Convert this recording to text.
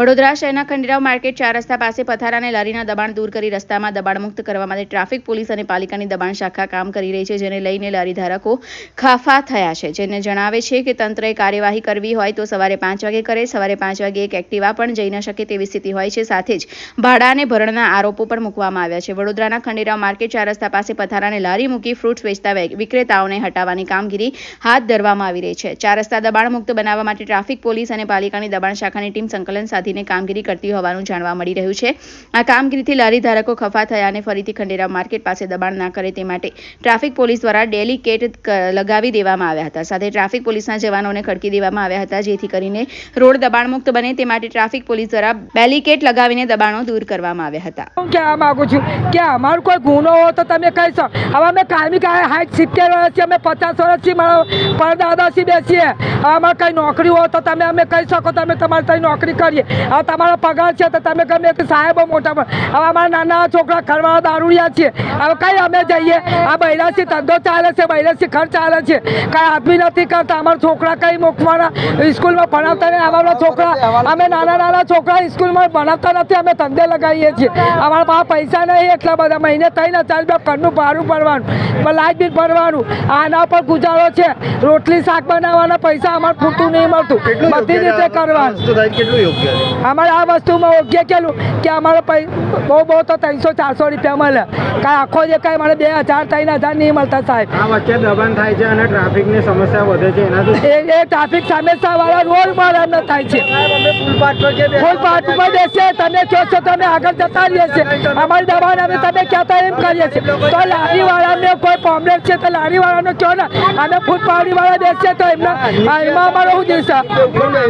વડોદરા શહેરના ખંડેરાવ માર્કેટ ચાર રસ્તા પાસે પથારા અને લારીના દબાણ દૂર કરી રસ્તામાં દબાણ મુક્ત કરવા માટે ટ્રાફિક પોલીસ અને પાલિકાની દબાણ શાખા કામ કરી રહી છે, જેને લઈને લારી ધારકો ખાફા થયા છે. જેને જણાવે છે કે તંત્રએ કાર્યવાહી કરવી હોય તો સવારે પાંચ વાગે કરે, સવારે પાંચ વાગે એક એક્ટિવા પણ જઈ ન શકે તેવી સ્થિતિ હોય છે. સાથે જ ભાડા અને ભરણના આરોપો પણ મૂકવામાં આવ્યા છે. વડોદરાના ખંડેરાવ માર્કેટ ચાર રસ્તા પાસે પથારાને લારી મૂકી ફ્રૂટ્સ વેચતા વિક્રેતાઓને હટાવવાની કામગીરી હાથ ધરવામાં આવી રહી છે. ચાર રસ્તા દબાણ મુક્ત બનાવવા માટે ટ્રાફિક પોલીસ અને પાલિકાની દબાણ શાખાની ટીમ સંકલન સાધીને કામગીરી કરતી હોવાનું જાણવા મળી રહ્યું છે. આ કામગીરીથી લારી ધારકો ખફા થયા અને ફરીથી ખંડેરા માર્કેટ પાસે દબાણ ના કરે તે માટે ટ્રાફિક પોલીસ દ્વારા ડેલિકેટ લગાવી દેવામાં આવ્યા હતા. સાથે ટ્રાફિક પોલીસના જવાનોને ખડકી દેવામાં આવ્યા હતા, જેથી કરીને રોડ દબાણ મુક્ત બને તે માટે ટ્રાફિક પોલીસ દ્વારા બેલિકેટ લગાવીને દબાણો દૂર કરવામાં આવ્યા હતા. હું કહેવા માંગુ છું કે અમારો કોઈ ગુનો હોય તો તમે કહી શકો. હવે અમે કાયમી કાય હાઈટ સિત્તેર વર્ષથી અમે પચાસ વર્ષથી મારા પરદાદાથી બેસીએ. અમારે કંઈ નોકરી હોય તો તમે અમે કહી શકો, તમે તમારે ત્યાં નોકરી કરીએ. હવે તમારો પગાર છે તો તમે ગમે તે સાહેબો મોટા હવે અમારા નાના છોકરા ખરવાળા દારૂડિયા છીએ. હવે કઈ અમે જઈએ? આ બૈરાથી ધંધો ચાલે છે બૈરાથી ખર્ચ ચાલે છે. કાંઈ આપી નથી કરતા. અમારા છોકરા કઈ મૂકવાના? સ્કૂલમાં ભણાવતા નહીં. અમારા છોકરા અમે નાના નાના છોકરા સ્કૂલમાં ભણાવતા નથી. અમે ધંધે લગાવીએ છીએ. અમારા પાસે પૈસા નહીં એટલા બધા. મહિને ત્રણ હજાર રૂપિયા ઘરનું ભાડું ભરવાનું. લાઇટ બિલ ભરવાનું. આના પર ગુજારો છે. રોટલી શાક બનાવવાના પૈસા અમારે પૂરતું નહીં મળતું. બધી રીતે કરવાનું. કેટલું યોગ્ય અમારે આ વસ્તુમાં ઓગ્ય કેલું કે અમારે બહુ બહુ તો ત્રણસો ચારસો રૂપિયા મળે. કાંઈ આખો જે કાંઈ મને બે હજાર ત્રણ હજાર નહીં મળતા સાહેબ. આ વચ્ચે દબાણ થાય છે અને ટ્રાફિકની સમસ્યા વધે છે એનાથી એ ટ્રાફિક સમસ્યા વાળા રોડ મારા ન થાય છે. ફૂલ પર બેસે તમે કહો છો તમે આગળ જતા રહીએ છીએ. અમારી દબાણ અમે તમે કહેતા એમ કરીએ છીએ. તો લારીવાળાને કોઈ પ્રોબ્લેમ છે તો લારીવાળાનો કહો ને. અમે ફૂટ પાવડી વાળા બેસીએ તો એમના એમાં અમારો શું દિવસ